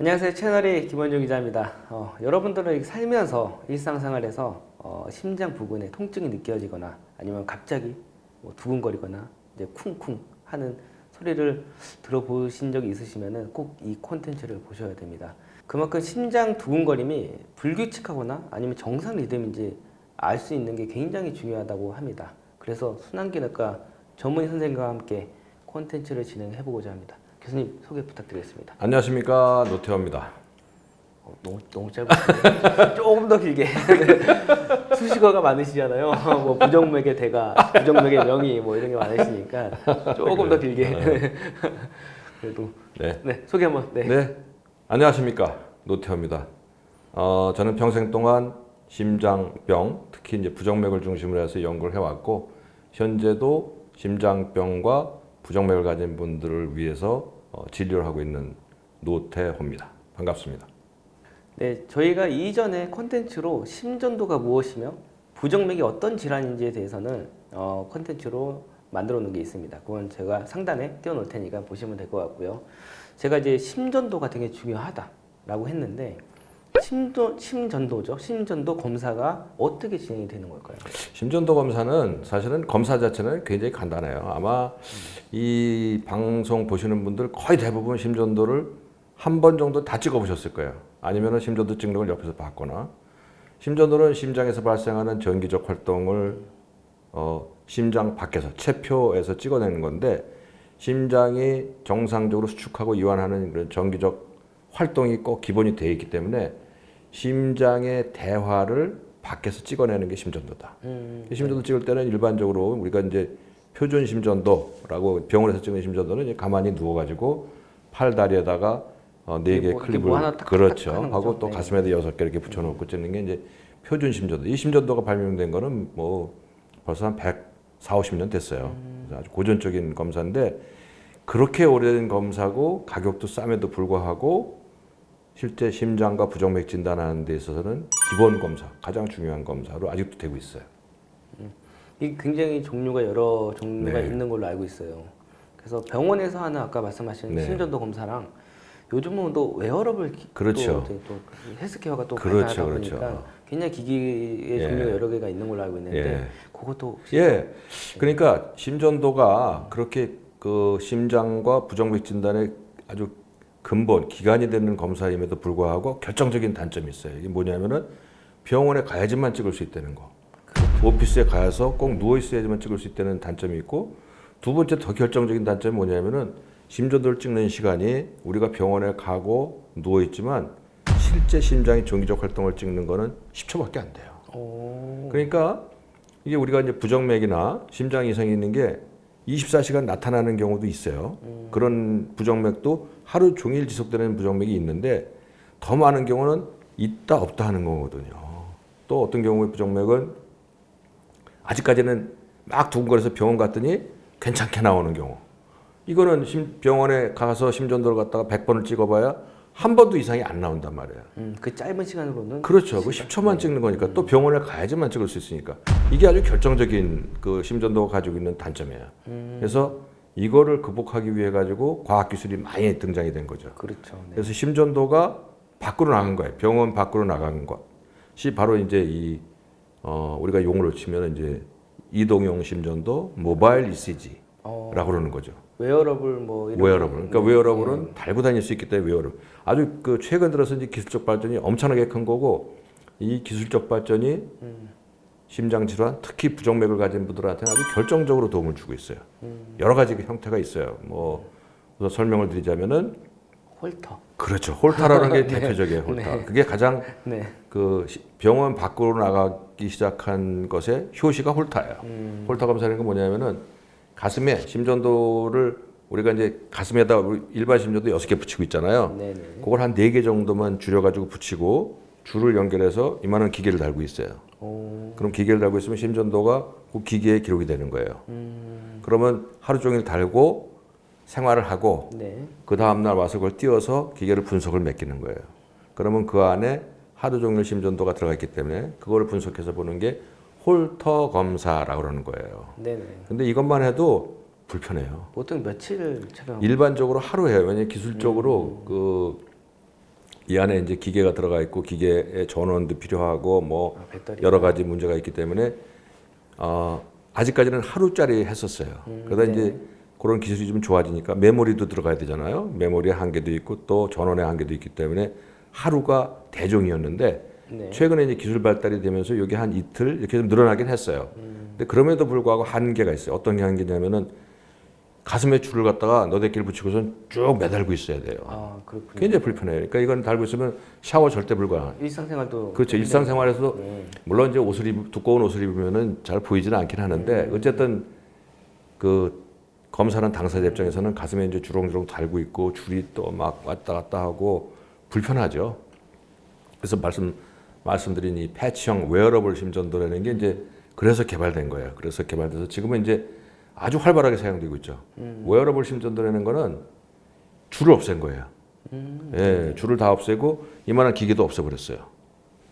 안녕하세요. 채널의 김원중 기자입니다. 어, 여러분들은 살면서 일상생활에서 어, 심장 부근에 통증이 느껴지거나 아니면 갑자기 뭐 두근거리거나 이제 쿵쿵 하는 소리를 들어보신 적이 있으시면은 꼭이 콘텐츠를 보셔야 됩니다. 그만큼 심장 두근거림이 불규칙하거나 아니면 정상 리듬인지 알 수 있는 게 굉장히 중요하다고 합니다. 그래서 순환기내과 전문의 선생님과 함께 콘텐츠를 진행해 보고자 합니다. 교수님 소개 부탁드리겠습니다. 안녕하십니까 노태호입니다. 어, 너무 너무 짧은데 조금 더 길게 네. 수식어가 많으시잖아요. 뭐 부정맥의 대가, 부정맥의 명의 뭐 이런 게 많으시니까 조금 더 길게 그래도 네. 네 소개 한번 네. 네. 안녕하십니까 노태호입니다. 어, 저는 평생 동안 심장병, 특히 이제 부정맥을 중심으로 해서 연구를 해왔고 현재도 심장병과 부정맥을 가진 분들을 위해서 어, 진료를 하고 있는 노태호입니다. 반갑습니다. 네, 저희가 이전에 콘텐츠로 심전도가 무엇이며 부정맥이 어떤 질환인지에 대해서는 어, 콘텐츠로 만들어 놓은 게 있습니다. 그건 제가 상단에 띄워놓을 테니까 보시면 될 것 같고요. 제가 이제 심전도가 되게 중요하다라고 했는데 심도, 심전도죠. 심전도 검사가 어떻게 진행이 되는 걸까요? 심전도 검사는 사실은 검사 자체는 굉장히 간단해요. 아마 이 방송 보시는 분들 거의 대부분 심전도를 한 번 정도 다 찍어보셨을 거예요. 아니면은 심전도 찍는 걸 옆에서 봤거나 심전도는 심장에서 발생하는 전기적 활동을 어, 심장 밖에서 체표에서 찍어내는 건데 심장이 정상적으로 수축하고 이완하는 그런 전기적 활동이 꼭 기본이 되어 있기 때문에 심장의 대화를 밖에서 찍어내는 게 심전도다. 음, 이 심전도 찍을 때는 일반적으로 우리가 이제 표준 심전도라고 병원에서 찍는 심전도는 이제 가만히 누워가지고 팔 다리에다가 어, 네 개의 뭐- 클립을 뭐 탁탁탁 그렇죠 하는 하고? 또 네. 가슴에다 여섯 개 이렇게 붙여놓고 찍는 게 이제 표준 심전도. 이 심전도가 발명된 거는 뭐 벌써 한 100, 4, 50년 됐어요. 음. 아주 고전적인 검사인데 그렇게 오래된 검사고 가격도 쌈에도 불구하고 실제 심장과 부정맥 진단하는 데 있어서는 기본 검사, 가장 중요한 검사로 아직도 되고 있어요. 이 굉장히 종류가 여러 종류가 네. 있는 걸로 알고 있어요. 그래서 병원에서 하는 아까 말씀하신 네. 심전도 검사랑 요즘은 또 웨어러블 기- 그렇죠. 또, 또 헬스케어가 또 그렇죠, 발달하다 그렇죠. 보니까 굉장히 기기의 예. 종류가 여러 개가 있는 걸로 알고 있는데 예. 그것도 예. 그러니까 심전도가 그렇게 그 심장과 부정맥 진단의 아주 근본 기간이 되는 검사임에도 불구하고 결정적인 단점이 있어요. 이게 뭐냐면은 병원에 가야지만 찍을 수 있다는 거. 오피스에 가서 꼭 누워 있어야지만 찍을 수 있다는 단점이 있고 두 번째 더 결정적인 단점이 뭐냐면은 심전도를 찍는 시간이 우리가 병원에 가고 누워 있지만 실제 심장이 전기적 활동을 찍는 거는 10초밖에 안 돼요. 오. 그러니까 이게 우리가 이제 부정맥이나 심장 이상이 있는 게 24시간 나타나는 경우도 있어요. 그런 부정맥도 하루 종일 지속되는 부정맥이 있는데 더 많은 경우는 있다 없다 하는 거거든요. 또 어떤 경우에 부정맥은 아직까지는 막 두근거려서 병원 갔더니 괜찮게 나오는 경우. 이거는 심- 병원에 가서 심전도를 갖다가 100번을 찍어봐야 한 번도 이상이 안 나온단 말이에요. 음, 그 짧은 시간으로는 그렇죠. 그 10초만 찍는 거니까 또 병원에 가야지만 찍을 수 있으니까 이게 아주 결정적인 그 심전도가 가지고 있는 단점이에요. 그래서 이거를 극복하기 위해 가지고 과학 기술이 많이 등장이 된 거죠. 그렇죠. 네. 그래서 심전도가 밖으로 나간 거예요. 병원 밖으로 나간 것이 바로 이제 이 어, 우리가 용어로 치면 이제 이동용 심전도 모바일 ECG 라고 어, 그러는 거죠. 웨어러블 뭐 이런 웨어러블. 거. 그러니까 웨어러블은 달고 다닐 수 있기 때문에 웨어러블. 아주 그 최근 들어서 이제 기술적 발전이 엄청나게 큰 거고 이 기술적 발전이 음. 심장 질환, 특히 부정맥을 가진 분들한테는 아주 결정적으로 도움을 주고 있어요. 음. 여러 가지 그 형태가 있어요. 뭐 우선 설명을 드리자면은 홀터. 그렇죠. 홀타라는 게 네. 대표적이에요. 홀타. 네. 그게 가장 네. 그 시- 병원 밖으로 나가기 시작한 것의 효시가 홀타예요. 음. 홀타 검사라는 건 뭐냐면은 가슴에 심전도를 우리가 이제 가슴에다 일반 심전도 여섯 개 붙이고 있잖아요. 네, 네. 그걸 한 네 개 정도만 줄여가지고 붙이고 줄을 연결해서 이만한 기계를 달고 있어요. 오. 그럼 기계를 달고 있으면 심전도가 그 기계에 기록이 되는 거예요. 음. 그러면 하루 종일 달고 생활을 하고 네. 그 다음날 와서 그걸 띄워서 기계를 분석을 맡기는 거예요. 그러면 그 안에 하루 종일 심전도가 들어가 있기 때문에 그거를 분석해서 보는 게 홀터 검사라고 그러는 거예요. 네, 네. 근데 이것만 해도 불편해요. 보통 며칠 촬영? 일반적으로 하루 해요. 왜냐면 기술적으로 그이 안에 이제 기계가 들어가 있고 기계의 전원도 필요하고 뭐 아. 여러 가지 문제가 있기 때문에 어, 아직까지는 하루짜리 했었어요. 음, 그러다 네. 이제 그런 기술이 좀 좋아지니까 메모리도 들어가야 되잖아요. 메모리의 한계도 있고 또 전원의 한계도 있기 때문에 하루가 대종이었는데 네. 최근에 이제 기술 발달이 되면서 이게 한 이틀 이렇게 좀 늘어나긴 했어요. 음. 근데 그럼에도 불구하고 한계가 있어요. 어떤 게 한계냐면은 가슴에 줄을 갖다가 너댓길 붙이고선 쭉 매달고 있어야 돼요. 아 그렇군요. 굉장히 불편해요. 그러니까 이건 달고 있으면 샤워 절대 불가능. 일상생활도 그렇죠. 일상생활에서도 네. 물론 이제 옷을 입 두꺼운 옷을 입으면은 잘 보이지는 않긴 하는데 어쨌든 그 검사는 당사자 입장에서는 가슴에 이제 주렁주렁 달고 있고 줄이 또 막 왔다 갔다 하고 불편하죠. 그래서 말씀 말씀드린 이 패치형 웨어러블 심전도라는 게 이제 그래서 개발된 거예요. 그래서 개발돼서 지금은 이제 아주 활발하게 사용되고 있죠. 웨어러블 심전도라는 거는 줄을 없앤 거예요. 예, 줄을 다 없애고 이만한 기계도 없애버렸어요.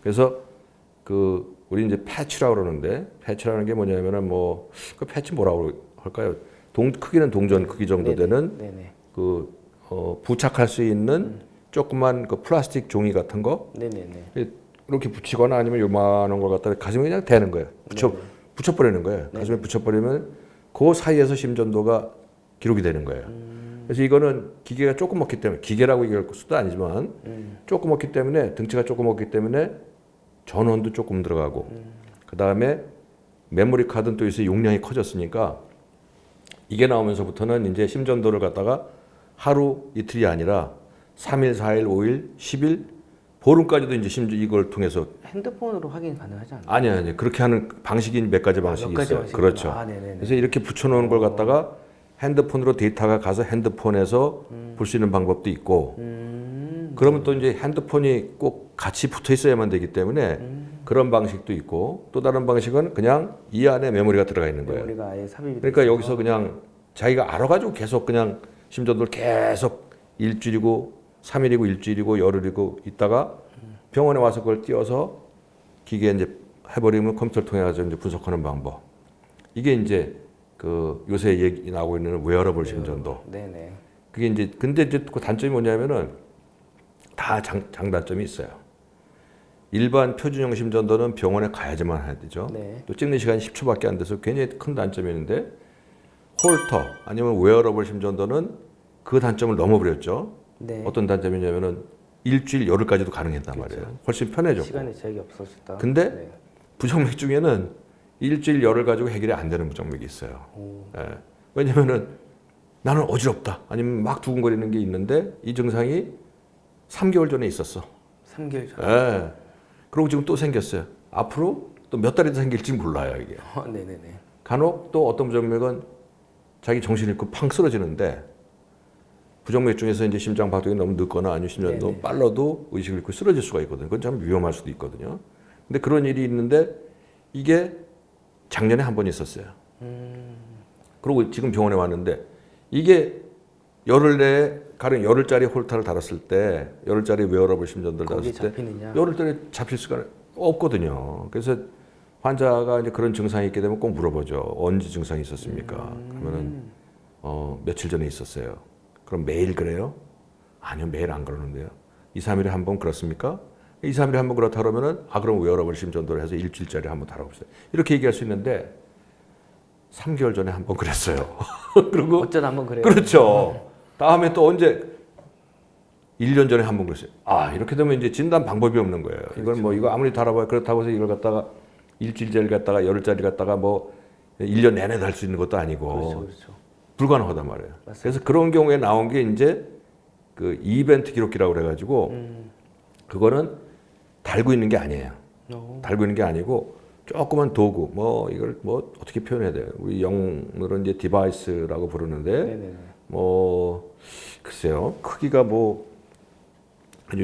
그래서 그 우리 이제 패치라고 그러는데 패치라는 게 뭐냐면은 뭐 그 패치 뭐라고 할까요? 동 크기는 동전 크기 정도 네네. 되는 네네. 그 어, 부착할 수 있는 조그만 그 플라스틱 종이 같은 거 네네네. 이렇게 붙이거나 아니면 요만한 걸 갖다가 가슴에 그냥 대는 거예요. 붙여 네네. 붙여버리는 거예요. 가슴에 붙여버리면 그 사이에서 심전도가 기록이 되는 거예요. 그래서 이거는 기계가 조그맣기 때문에 기계라고 얘기할 수도 아니지만 음. 조그맣기 때문에 등치가 조그맣기 때문에 전원도 조금 들어가고 그 다음에 메모리 카드는 또 요새 용량이 커졌으니까 이게 나오면서부터는 이제 심전도를 갖다가 하루 이틀이 아니라 3일, 4일, 5일, 10일 보름까지도 이제 심지어 이걸 통해서 핸드폰으로 확인 가능하지 않나요? 아니 아니 그렇게 하는 방식이 몇 가지 방식이 몇 가지 있어요. 방식이 그렇죠. 아, 네네네. 그래서 이렇게 붙여놓은 걸 갖다가 핸드폰으로 데이터가 가서 핸드폰에서 볼 수 있는 방법도 있고 음. 그러면 또 이제 핸드폰이 꼭 같이 붙어 있어야만 되기 때문에 음. 그런 방식도 있고 또 다른 방식은 그냥 이 안에 메모리가 들어가 있는 거예요. 메모리가 아예 삽입이 그러니까 돼서. 여기서 그냥 자기가 알아가지고 계속 그냥 심전도를 계속 일주일이고 3일이고 일주일이고 열흘이고 있다가 병원에 와서 그걸 띄워서 기계에 이제 해버리면 컴퓨터를 통해 가지고 이제 분석하는 방법. 이게 이제 그 요새 얘기 나오고 있는 웨어러블 심전도. 네네. 그게 이제 근데 이제 그 단점이 뭐냐면은 다 장, 장단점이 있어요. 일반 표준형 심전도는 병원에 가야지만 해야 되죠. 네. 또 찍는 시간이 10초밖에 안 돼서 굉장히 큰 단점이 있는데 홀터 아니면 웨어러블 심전도는 그 단점을 넘어버렸죠. 네. 어떤 단점이냐면은 일주일 열흘까지도 가능했단 말이에요. 훨씬 편해졌고. 시간에 제약이 없어졌다. 근데 네. 부정맥 중에는 일주일 열흘 가지고 해결이 안 되는 부정맥이 있어요. 오. 예. 왜냐면은 나는 어지럽다 아니면 막 두근거리는 게 있는데 이 증상이 3개월 전에 있었어. 3개월 전. 예. 그리고 지금 또 생겼어요. 앞으로 또 몇 달이 더 생길지 몰라요 이게. 어, 네네네. 간혹 또 어떤 부정맥은 자기 정신 잃고 팡 쓰러지는데 부정맥 중에서 이제 심장 박동이 너무 늦거나 아니면 심장이 네네. 너무 빨라도 의식을 잃고 쓰러질 수가 있거든요. 그건 참 위험할 수도 있거든요. 근데 그런 일이 있는데 이게 작년에 한 번 있었어요. 음. 그리고 지금 병원에 왔는데 이게 열흘 내에 가령 열흘짜리 홀타를 달았을 때 열흘짜리 웨어러블 심전도를 거기에 달았을 때 잡히느냐? 열흘짜리 잡힐 수가 없거든요. 그래서 환자가 이제 그런 증상이 있게 되면 꼭 물어보죠. 언제 증상이 있었습니까? 음. 그러면은 어, 며칠 전에 있었어요. 그럼 매일 그래요? 아니요, 매일 안 그러는데요. 2, 3일에 한 번 그렇습니까? 2, 3일에 한 번 그렇다 그러면은 아 그럼 웨어러블 심전도를 해서 일주일짜리 한번 달아봅시다. 이렇게 얘기할 수 있는데 3개월 전에 한 번 그랬어요. 그리고 어쩌다 한 번 그래요. 그렇죠. 다음에 또 언제 1년 전에 한 번 그랬어요. 아, 이렇게 되면 이제 진단 방법이 없는 거예요. 이건 뭐 이거 아무리 달아봐야 그렇다고 해서 이걸 갖다가 일주일짜리 갖다가 열흘짜리 갖다가 뭐 1년 내내 달 수 있는 것도 아니고 그렇죠, 그렇죠. 불가능하단 말이에요. 맞습니다. 그래서 그런 경우에 나온 게 이제 그 이벤트 기록기라고 그래가지고 음. 그거는 달고 있는 게 아니에요. 어. 달고 있는 게 아니고 조그만 도구 뭐 이걸 뭐 어떻게 표현해야 돼요? 우리 영어로 이제 디바이스라고 부르는데 네네네. 뭐 글쎄요 크기가 뭐한이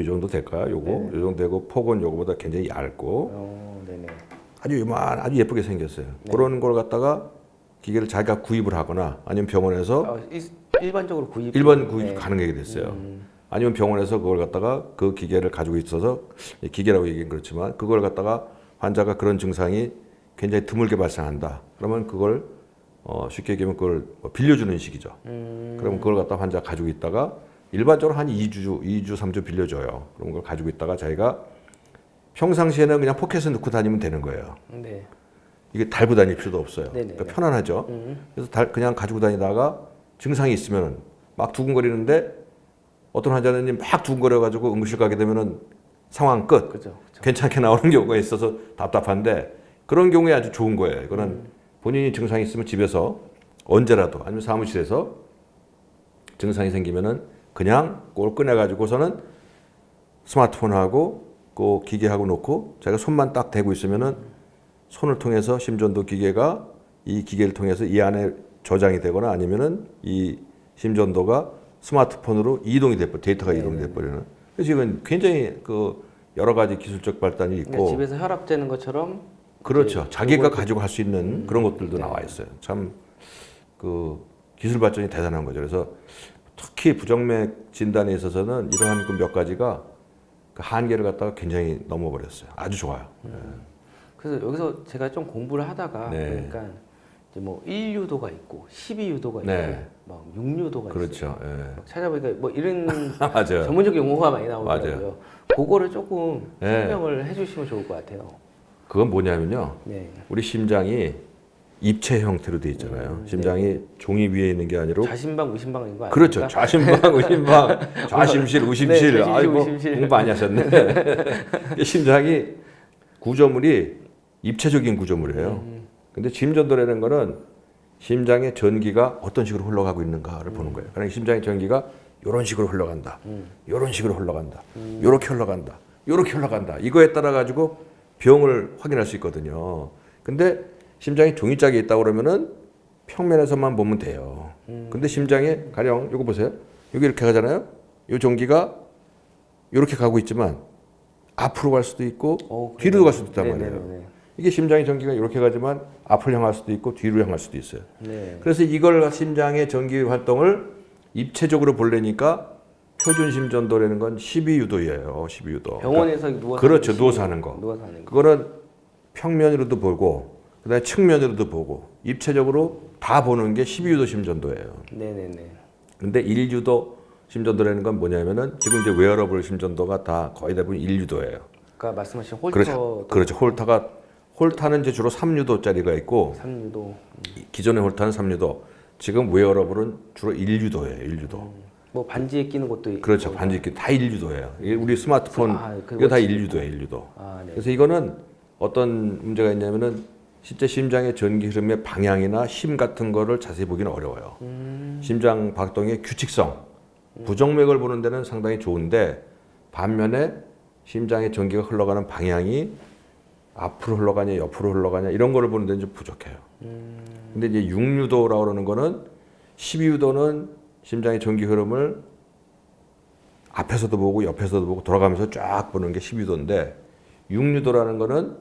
정도 될까요? 요거 네. 요 정도 되고 폭은 요거보다 굉장히 얇고 어, 네네. 아주 요만 아주 예쁘게 생겼어요. 네. 그런 걸 갖다가 기계를 자기가 구입을 하거나 아니면 병원에서 어, 일, 일반적으로 구입. 일반 구입 네. 가능하게 됐어요. 음. 아니면 병원에서 그걸 갖다가 그 기계를 가지고 있어서 기계라고 얘기는 그렇지만 그걸 갖다가 환자가 그런 증상이 굉장히 드물게 발생한다. 그러면 그걸 어 쉽게 얘기하면 그걸 뭐 빌려주는 식이죠. 음. 그러면 그걸 갖다 환자 가지고 있다가 일반적으로 한 2주, 2주, 3주 빌려줘요. 그런 걸 가지고 있다가 자기가 평상시에는 그냥 포켓에 넣고 다니면 되는 거예요. 네. 이게 달고 다닐 필요도 없어요. 그러니까 편안하죠. 음. 그래서 달, 그냥 가지고 다니다가 증상이 있으면 막 두근거리는데 어떤 환자는 막 두근거려가지고 응급실 가게 되면은 상황 끝. 그죠. 그죠. 괜찮게 나오는 경우가 있어서 답답한데 그런 경우에 아주 좋은 거예요. 이거는 본인이 증상이 있으면 집에서 언제라도 아니면 사무실에서 증상이 생기면은 그냥 그걸 꺼내가지고서는 스마트폰하고 그 기계하고 놓고 자기가 손만 딱 대고 있으면은 손을 통해서 심전도 기계가 이 기계를 통해서 이 안에 저장이 되거나 아니면은 이 심전도가 스마트폰으로 이동이 돼버 데이터가 네, 이동이 네. 돼버리는. 그래서 이건 굉장히 그 여러 가지 기술적 그러니까 있고 집에서 혈압 재는 것처럼 그렇죠. 자기가 가지고 할 수 있는 그런 것들도 네. 나와 있어요. 참 그 기술 발전이 대단한 거죠. 그래서 특히 부정맥 진단에 있어서는 이러한 그몇 가지가 그 한계를 갖다가 굉장히 넘어버렸어요. 아주 좋아요. 그래서 여기서 제가 좀 공부를 하다가 네. 그러니까 이제 뭐 1유도가 있고 12유도가 있고 네. 막 6유도가 있어요. 그렇죠. 예. 막 찾아보니까 뭐 이런 맞아요. 전문적 용어가 많이 나오더라고요. 그거를 조금 네. 설명을 해주시면 좋을 것 같아요. 그건 뭐냐면요. 네. 우리 심장이 입체 형태로 돼 있잖아요. 음, 심장이 종이 위에 있는 게 아니라 좌심방 우심방인 거 아닙니까? 그렇죠. 좌심방, 우심방, 좌심실, 우심실. 네, 좌심실, 아이고 우심실. 공부 많이 하셨네. 이 심장이 구조물이 입체적인 구조물이에요. 음. 근데 심전도라는 거는 심장의 전기가 어떤 식으로 흘러가고 있는가를 보는 거예요. 그러니까 심장의 전기가 이런 식으로 흘러간다. 음. 이런 식으로 흘러간다. 이렇게 흘러간다. 이렇게 흘러간다. 이거에 따라 가지고 병을 확인할 수 있거든요. 근데 심장이 종이짝에 있다 그러면은 평면에서만 보면 돼요. 음. 근데 심장에 가령 이거 보세요. 여기 이렇게 가잖아요. 이 전기가 이렇게 가고 있지만 앞으로 갈 수도 있고 어, 뒤로 갈 수도 있단 말이에요. 네네네. 이게 심장의 전기가 이렇게 가지만 앞을 향할 수도 있고 뒤로 향할 수도 있어요. 네. 그래서 이걸 심장의 전기 활동을 입체적으로 보려니까 표준 심전도라는 건 12유도예요. 12유도. 병원에서 누워서 그렇죠. 하는 누워서 시- 하는 거. 누워서 하는 거. 그거는 평면으로도 보고 그다음에 측면으로도 보고 입체적으로 다 보는 게 12유도 심전도예요. 네 네 네. 근데 1유도 심전도라는 건 뭐냐면은 지금 이제 웨어러블 심전도가 다 거의 대부분 1유도예요. 아까 말씀하신 홀터 그렇죠. 그렇죠. 홀타가 홀타는 이제 주로 3유도짜리가 있고 3유도 기존의 홀타는 3유도, 지금 웨어러블은 주로 1유도예요. 1유도. 뭐 반지에 끼는 것도 있- 그렇죠. 반지 끼- 다 1유도예요. 이게 우리 스마트폰 아, 그 이거 다 워치 1유도예요. 1유도. 아, 네. 그래서 이거는 어떤 문제가 있냐면은 실제 심장의 전기 흐름의 방향이나 힘 같은 거를 자세히 보기는 어려워요. 음. 심장 박동의 규칙성, 부정맥을 보는 데는 상당히 좋은데 반면에 심장의 전기가 흘러가는 방향이 앞으로 흘러가냐 옆으로 흘러가냐 이런 거를 보는 데는 좀 부족해요. 음. 근데 이제 6유도라고 그러는 거는 12유도는 심장의 전기 흐름을 앞에서도 보고 옆에서도 보고 돌아가면서 쫙 보는 게 12유도인데 6유도라는 거는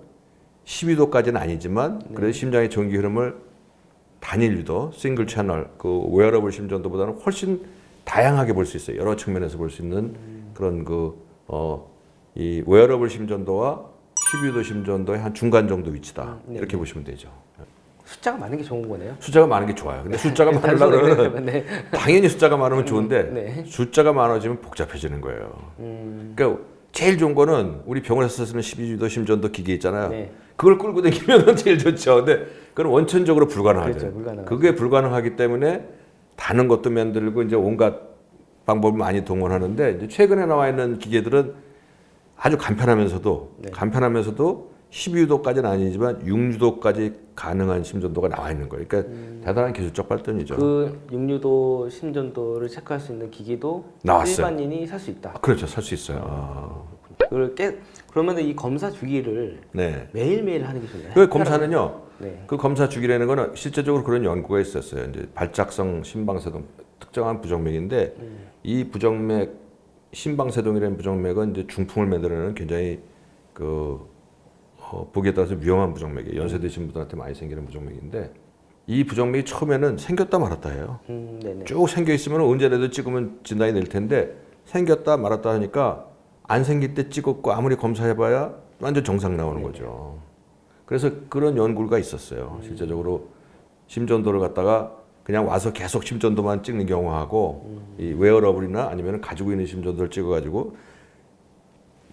12도까지는 아니지만 그래도 심장의 전기 흐름을 단일 유도, 싱글 채널, 그 웨어러블 심전도보다는 훨씬 다양하게 볼 수 있어요. 여러 측면에서 볼 수 있는 그런 그 어 이 웨어러블 심전도와 12유도 심전도의 한 중간 정도 위치다. 음, 네, 이렇게 보시면 되죠. 숫자가 많은 게 좋은 거네요. 숫자가 많은 게 좋아요. 근데 숫자가 많으려면 네. 당연히 숫자가 많으면 좋은데 네. 숫자가 많아지면 복잡해지는 거예요. 음. 그러니까 제일 좋은 거는 우리 병원에서 쓰는 12주도 심전도 기계 있잖아요. 네. 그걸 끌고 다니면 제일 좋죠. 근데 그건 원천적으로 불가능하죠. 그렇죠, 불가능하죠. 그게 불가능하기 때문에 다는 것도 만들고 이제 온갖 방법을 많이 동원하는데 이제 최근에 나와 있는 기계들은 아주 간편하면서도 네. 간편하면서도 12유도까지는 아니지만 6유도까지 가능한 심전도가 나와 있는 거예요. 그러니까 대단한 기술적 발전이죠. 음. 그 6유도 심전도를 체크할 수 있는 기기도 나왔어요. 일반인이 살 수 있다. 아, 그렇죠. 살 수 있어요. 아, 그걸 깨 그러면 이 검사 주기를 네. 매일매일 하는 게 좋나요? 그 검사는요. 네. 그 검사 주기라는 거는 실제적으로 그런 연구가 있었어요. 이제 발작성 심방세동 특정한 부정맥인데 이 부정맥 심방세동이라는 부정맥은 이제 중풍을 만들어내는 굉장히 그 어, 보기에 따라서 위험한 부정맥이에요. 연세 드신 분들한테 많이 생기는 부정맥인데 이 부정맥이 처음에는 생겼다 말았다 해요. 음, 네네. 쭉 생겨 있으면 언제라도 찍으면 진단이 될 텐데 생겼다 말았다 하니까 안 생길 때 찍었고 아무리 검사해봐야 완전 정상 나오는 거죠. 그래서 그런 연구가 있었어요. 실제적으로 심전도를 갖다가 그냥 와서 계속 심전도만 찍는 경우하고 이 웨어러블이나 아니면 가지고 있는 심전도를 찍어가지고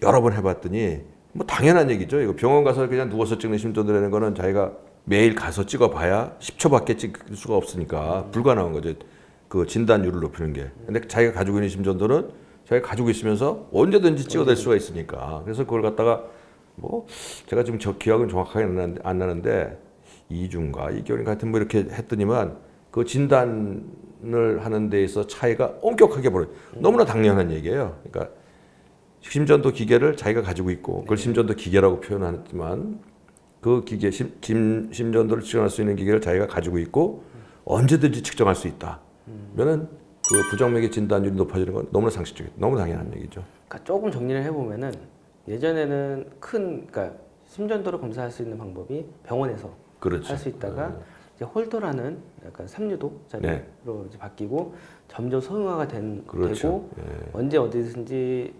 여러 번 해봤더니 뭐 당연한 얘기죠. 이거 병원 가서 그냥 누워서 찍는 심전도라는 거는 자기가 매일 가서 찍어봐야 10초밖에 찍을 수가 없으니까 불가능한 거죠. 그 진단율을 높이는 게. 근데 자기가 가지고 있는 심전도는 자기가 가지고 있으면서 언제든지 찍어댈 수가 있으니까. 그래서 그걸 갖다가 뭐 제가 지금 저 기억은 정확하게 안 나는데, 2주인가 2개월 같은 뭐 이렇게 했더니만 그 진단을 하는 데 있어 차이가 엄격하게 벌어. 너무나 당연한 얘기예요. 그러니까 심전도 기계를 자기가 가지고 있고 그걸 심전도 기계라고 표현하지만 그 기계 심, 심, 심전도를 측정할 수 있는 기계를 자기가 가지고 있고 언제든지 측정할 수 있다. 면은 그 부정맥의 진단율이 높아지는 건 너무나 상식적이고 너무 당연한 얘기죠. 그러니까 조금 정리를 해보면은 예전에는 큰 그러니까 심전도를 검사할 수 있는 방법이 병원에서 그렇죠. 할수 있다가 이제 홀더라는 약간 3유도짜리로 네. 이제 바뀌고 점점 소형화가 된, 그렇죠. 되고 예. 언제 어디든지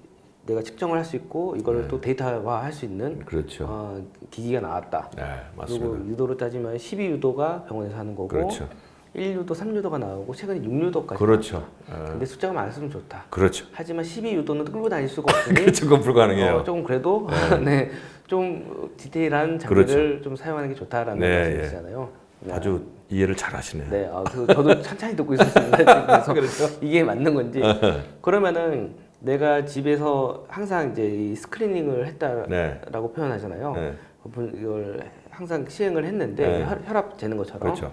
내가 측정을 할 수 있고 이거를 네. 또 데이터화 할 수 있는 그렇죠. 어, 기기가 나왔다. 네, 그리고 맞습니다. 유도로 따지면 12유도가 병원에서 하는 거고 그렇죠. 1유도, 3유도가 나오고 최근에 6유도까지. 그렇죠. 근데 숫자가 많았으면 좋다. 그렇죠. 하지만 12유도는 끌고 다닐 수가 없으니 그렇죠. 그건 불가능해요. 어, 조금 그래도 네. 좀 디테일한 장비를 좀 사용하는 게 좋다라는 그렇죠. 네, 말씀이시잖아요. 네. 아주 이해를 잘 하시네요. 네, 아, 그 저도 찬찬히 듣고 있었습니다. 그래서 그렇죠. 이게 맞는 건지. 그러면은 내가 집에서 항상 이제 이 스크리닝을 했다라고 네. 표현하잖아요. 네. 이걸 항상 시행을 했는데 네. 혈- 혈압 재는 것처럼 그렇죠.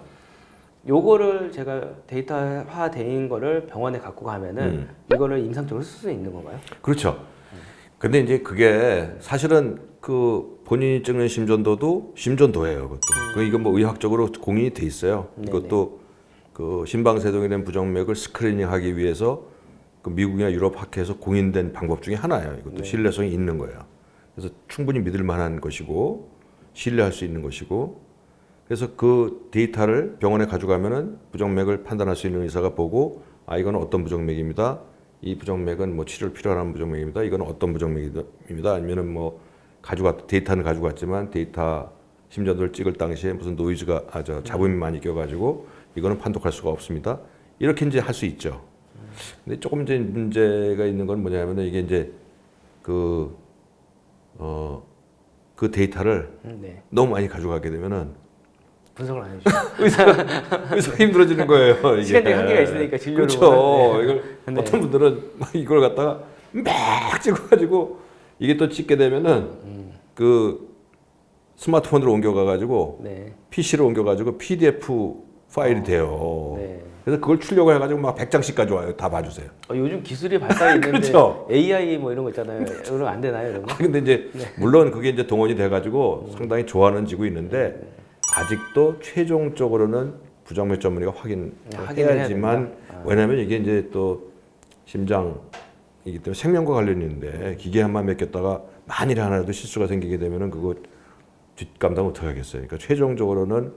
요거를 제가 데이터화 된 거를 병원에 갖고 가면은 음. 이거를 임상적으로 쓸 수 있는 건가요? 그렇죠. 근데 이제 그게 사실은 그 본인이 찍는 심전도도 심전도예요. 그것도. 그 이건 뭐 의학적으로 공인이 돼 있어요. 이것도 그 심방세동이 된 부정맥을 스크리닝하기 위해서 그 미국이나 유럽 학회에서 공인된 방법 중에 하나예요. 이것도 네. 신뢰성이 있는 거예요. 그래서 충분히 믿을 만한 것이고 신뢰할 수 있는 것이고 그래서 그 데이터를 병원에 가져가면은 부정맥을 판단할 수 있는 의사가 보고 아 이거는 어떤 부정맥입니다. 이 부정맥은 뭐 치료를 필요한 부정맥입니다. 이거는 어떤 부정맥입니다. 아니면은 뭐 가져갔 데이터는 가져갔지만 데이터 심전도를 찍을 당시에 무슨 노이즈가 아저 잡음이 많이 껴가지고 이거는 판독할 수가 없습니다. 이렇게 이제 할 수 있죠. 근데 조금 이제 문제가 있는 건 뭐냐면은 이게 이제 그 어, 그 데이터를 음, 네. 너무 많이 가져가게 되면은 분석을 안 해주죠. 의사 힘들어지는 거예요. 이게. 시간적인 한계가 있으니까 진료를 그렇죠. 보면. 이걸 네. 어떤 분들은 막 이걸 갖다가 막 찍어가지고 이게 또 찍게 되면은 음. 그 스마트폰으로 옮겨가가지고 네. PC로 옮겨가지고 PDF 파일이 돼요. 네. 그래서 그걸 출력을 해가지고 막 100장씩 가져와요. 다 봐주세요. 어, 요즘 기술이 발달이 있는데 그렇죠. AI 뭐 이런 거 있잖아요. 이런 거안 되나요, 이런 거? 아, 근데 이제 네. 물론 그게 이제 동원이 돼가지고 상당히 좋아는 지고 있는데 네. 아직도 최종적으로는 부정맥 전문의가 확인을 네, 확인을 해야 해야지만 된다. 아. 왜냐하면 이게 이제 또 심장 이기 때문에 생명과 관련이 있는데 기계 한 번 맡겼다가 만일에 하나라도 실수가 생기게 되면은 그거 뒷감당 어떻게 하겠어요? 그러니까 최종적으로는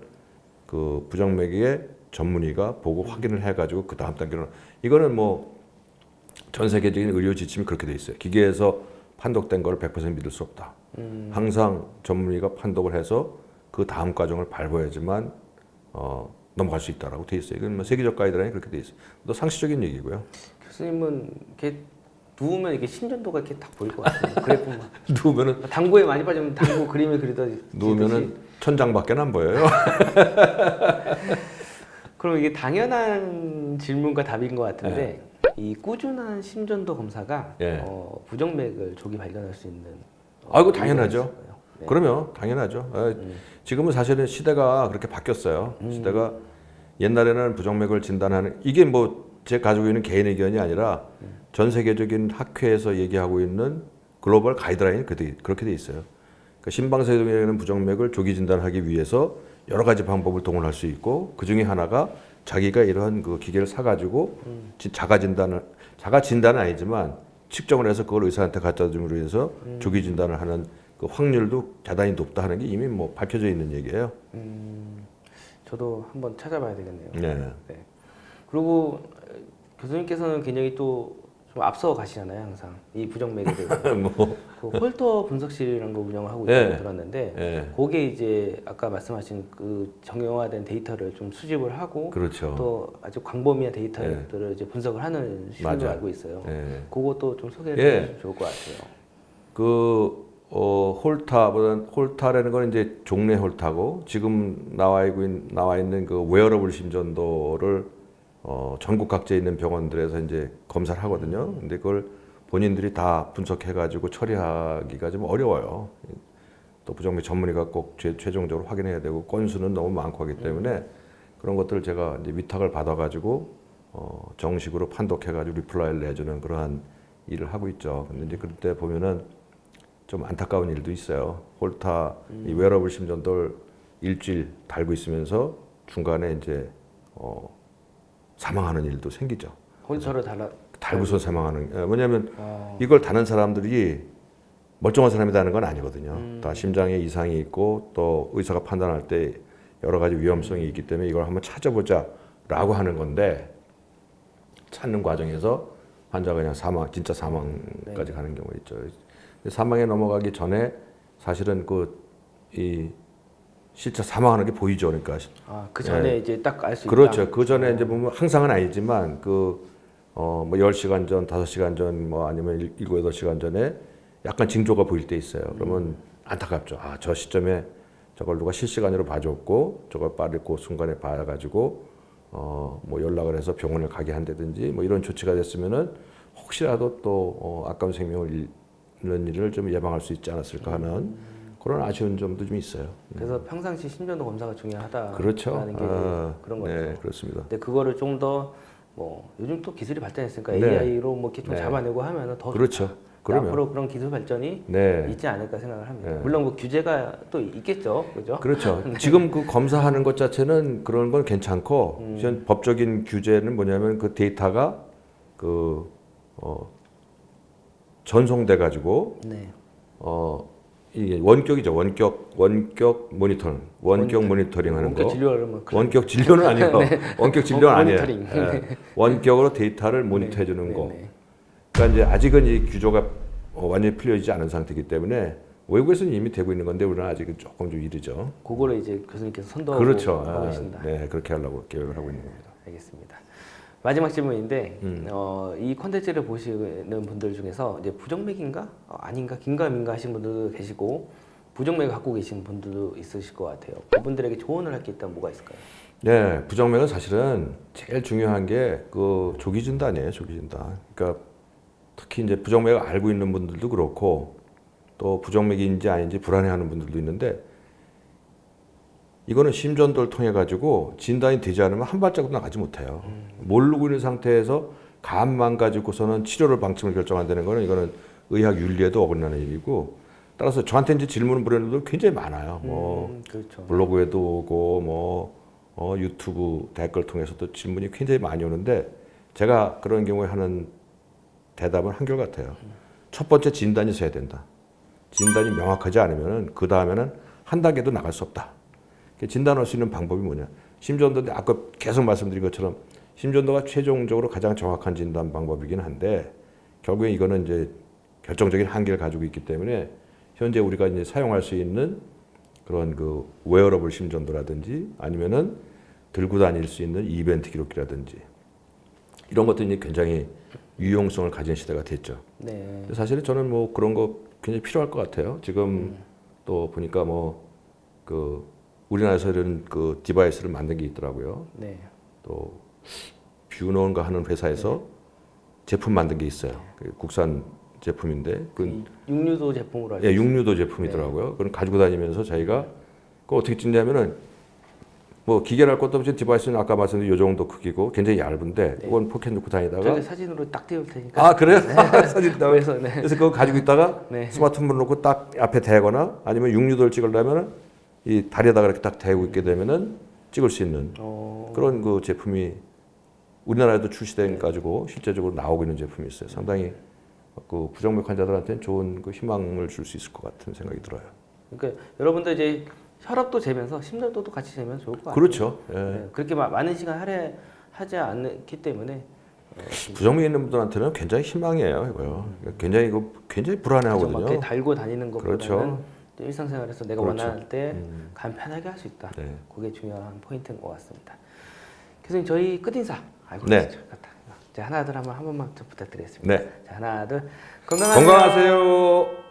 그 부정맥의 전문의가 보고 확인을 해가지고 그 다음 단계로 이거는 뭐 전 세계적인 의료 지침이 그렇게 돼 있어요. 기계에서 판독된 걸 100% 믿을 수 없다. 음. 항상 전문의가 판독을 해서 그 다음 과정을 밟아야지만 어, 넘어갈 수 있다라고 돼 있어요. 이건 뭐 세계적 가이드라인이 그렇게 돼 있어요. 또 상식적인 얘기고요. 교수님은 누우면 이게 심전도가 이렇게 딱 보일 것 같아요. 그래프만. 누우면은 당구에 많이 빠지면 당구 그림을 그리듯이. 누우면은 천장밖에 안 보여요. 그럼 이게 당연한 질문과 답인 것 같은데 이 꾸준한 심전도 검사가 예. 어, 부정맥을 조기 발견할 수 있는. 어, 아이고, 당연하죠. 네. 그러면 당연하죠. 아, 음. 지금은 사실은 시대가 그렇게 바뀌었어요. 시대가 옛날에는 부정맥을 진단하는 이게 뭐 제 가지고 있는 개인 의견이 아니라 전 세계적인 학회에서 얘기하고 있는 글로벌 가이드라인이 그렇게 돼 있어요. 그러니까 심방세동에는 부정맥을 조기 진단하기 위해서 여러 가지 방법을 동원할 수 있고 그 중에 하나가 자기가 이러한 그 기계를 사가지고 지- 자가 진단을 자가 진단은 아니지만 측정을 해서 그걸 의사한테 갖다 줌으로 해서 조기 진단을 하는 그 확률도 대단히 높다 하는 게 이미 뭐 밝혀져 있는 얘기예요. 음, 저도 한번 찾아봐야 되겠네요. 네. 네. 그리고 어, 교수님께서는 굉장히 또 좀 앞서 가시잖아요, 항상 이 부정맥에 대해서. 뭐 그 홀터 분석실이라는 거 운영을 하고 네. 있다고 들었는데 예. 거기에 이제 아까 말씀하신 그 정형화된 데이터를 좀 수집을 하고 그렇죠. 또 아주 광범위한 데이터들을 이제 분석을 하는 식으로 맞아요. 알고 있어요. 예. 그것도 좀 소개를 예. 해주시면 좋을 것 같아요. 그 어, 홀타보다는 홀타라는 건 이제 종래 홀타고 지금 나와 있는 나와 있는 그 웨어러블 심전도를 어, 전국 각지에 있는 병원들에서 이제 검사를 하거든요. 근데 그걸 본인들이 다 분석해 가지고 처리하기가 좀 어려워요. 또 부정맥 전문의가 꼭 최, 최종적으로 확인해야 되고 건수는 너무 많고 하기 때문에 그런 것들을 제가 이제 위탁을 받아 가지고 어, 정식으로 판독해 가지고 리플라이를 내주는 그러한 일을 하고 있죠. 근데 이제 그때 보면은 좀 안타까운 일도 있어요. 홀타 이 웨어러블 심전도를 일주일 달고 있으면서 중간에 이제 어, 사망하는 일도 생기죠. 홀터를 달라. 달고서 사망하는 예, 뭐냐면 어, 이걸 다는 사람들이 멀쩡한 사람이다는 건 아니거든요. 다 심장에 이상이 있고 또 의사가 판단할 때 여러 가지 위험성이 있기 때문에 이걸 한번 찾아보자라고 하는 건데 찾는 과정에서 환자가 그냥 사망, 진짜 사망까지 가는 경우가 있죠. 사망에 넘어가기 전에 사실은 그 이 실제 사망하는 게 보이죠, 그러니까 아, 그 전에 이제 딱 알 수 있다. 그렇죠. 그 전에 이제 보면 항상은 아니지만 그 어, 뭐 10시간 전, 5시간 전, 뭐 아니면 7, 8시간 전에 약간 징조가 보일 때 있어요. 그러면 안타깝죠. 아, 저 시점에 저걸 누가 실시간으로 봐줬고 저걸 빠르게 그 순간에 봐가지고 어, 뭐 연락을 해서 병원을 가게 한다든지 뭐 이런 조치가 됐으면은 혹시라도 또 어, 아까운 생명을 잃는 일을 좀 예방할 수 있지 않았을까 하는 그런 아쉬운 점도 좀 있어요. 그래서 평상시 심전도 검사가 중요하다라는 그렇죠. 게 아, 그런 거죠. 네, 그렇습니다. 근데 그거를 좀 더 뭐 요즘 또 기술이 발전했으니까 네. AI로 뭐 이렇게 좀 네. 잡아내고 하면은 더 그렇죠. 좋다. 그러면 앞으로 그런 기술 발전이 네. 있지 않을까 생각을 합니다. 네. 물론 뭐 규제가 또 있겠죠, 그죠? 그렇죠. 지금 그 검사하는 것 자체는 그런 건 괜찮고 음. 현 법적인 규제는 뭐냐면 그 데이터가 그 어, 전송돼 가지고 네. 어 이게 원격이죠. 원격 원격 모니터링, 원격 모니터링 하는 원격 거. 진료를 뭐 그런- 원격 진료는 아니고 원격 진료는 어, 아니에요. 예. 원격으로 데이터를 모니터해 주는 네, 거. 네. 그러니까 이제 아직은 이 규조가 어, 완전히 풀려지지 않은 상태이기 때문에 외국에서는 이미 되고 있는 건데 우리는 아직은 조금 좀 이르죠. 그거를 이제 교수님께서 선도하고 그렇죠. 하고 아, 계신다. 네, 그렇게 하려고 계획을 하고 있는 겁니다. 알겠습니다. 마지막 질문인데 음. 어, 이 콘텐츠를 보시는 분들 중에서 이제 부정맥인가 어, 아닌가 긴가민가 하신 분들도 계시고 부정맥을 갖고 계신 분들도 있으실 것 같아요. 그분들에게 조언을 할 게 있다면 뭐가 있을까요? 네, 부정맥은 사실은 제일 중요한 게 그 조기 진단이에요, 조기 진단. 그러니까 특히 이제 부정맥을 알고 있는 분들도 그렇고 또 부정맥인지 아닌지 불안해하는 분들도 있는데 이거는 심전도를 통해 가지고 진단이 되지 않으면 한 발자국도 나가지 못해요. 모르고 있는 상태에서 감만 가지고서는 치료를 방침을 결정한다는 거는 이거는 의학 윤리에도 어긋나는 일이고 따라서 저한테 이제 질문을 보내는 분들 굉장히 많아요. 뭐 음, 그렇죠. 블로그에도 오고 뭐 어, 유튜브 댓글 통해서도 질문이 굉장히 많이 오는데 제가 그런 경우에 하는 대답은 한결 같아요. 첫 번째 진단이 있어야 된다. 진단이 명확하지 않으면 그 다음에는 한 단계도 나갈 수 없다. 그 진단할 수 있는 방법이 뭐냐? 심전도인데 아까 계속 말씀드린 것처럼 심전도가 최종적으로 가장 정확한 진단 방법이긴 한데 결국에 이거는 이제 결정적인 한계를 가지고 있기 때문에 현재 우리가 이제 사용할 수 있는 그런 그 웨어러블 심전도라든지 아니면은 들고 다닐 수 있는 이벤트 기록기라든지 이런 것들이 굉장히 유용성을 가진 시대가 됐죠. 네. 사실은 저는 뭐 그런 거 굉장히 필요할 것 같아요. 지금 또 보니까 뭐 그 우리나라에서 이런 그 디바이스를 만든 게 있더라고요. 네. 또 뷰노인가 하는 회사에서 제품 만든 게 있어요. 그 국산 제품인데 그이 육류도 제품으로 알고 예, 육류도 제품이더라고요. 그걸 가지고 다니면서 저희가 그 어떻게 찍냐면은 뭐 기계를 할 것도 없이 디바이스는 아까 말씀드린 요 정도 크기고 굉장히 얇은데 네. 그건 포켓 넣고 다니다가 사진으로 딱 띄울 테니까. 아 그래요? 사진 나와 그래서 네. 그래서 그거 가지고 있다가 네. 스마트폰 놓고 딱 앞에 대거나 아니면 육류도를 찍으려면은 이 다리에다가 이렇게 딱 대고 있게 되면은 찍을 수 있는 어, 그런 그 제품이 우리나라에도 출시된 가지고 실제적으로 나오고 있는 제품이 있어요. 상당히 그 부정맥 환자들한테는 좋은 그 희망을 줄 수 있을 것 같은 생각이 들어요. 그러니까 여러분들 이제 혈압도 재면서 심전도도 같이 재면 좋을 것 같아요. 그렇죠. 예. 네, 그렇게 마- 많은 시간 할애하지 않기 때문에 부정맥 있는 분들한테는 굉장히 희망이에요, 이거요. 굉장히 이거 굉장히 불안해하거든요. 달고 다니는 것보다는 그렇죠. 일상생활에서 내가 그렇죠. 원할 때 음. 간편하게 할 수 있다. 네. 그게 중요한 포인트인 것 같습니다. 교수님 저희 끝인사 알고 네. 계시죠? 같다. 이제 하나 둘 한번 한 번만 좀 부탁드리겠습니다. 네. 자, 하나 둘 건강하세요. 건강하세요.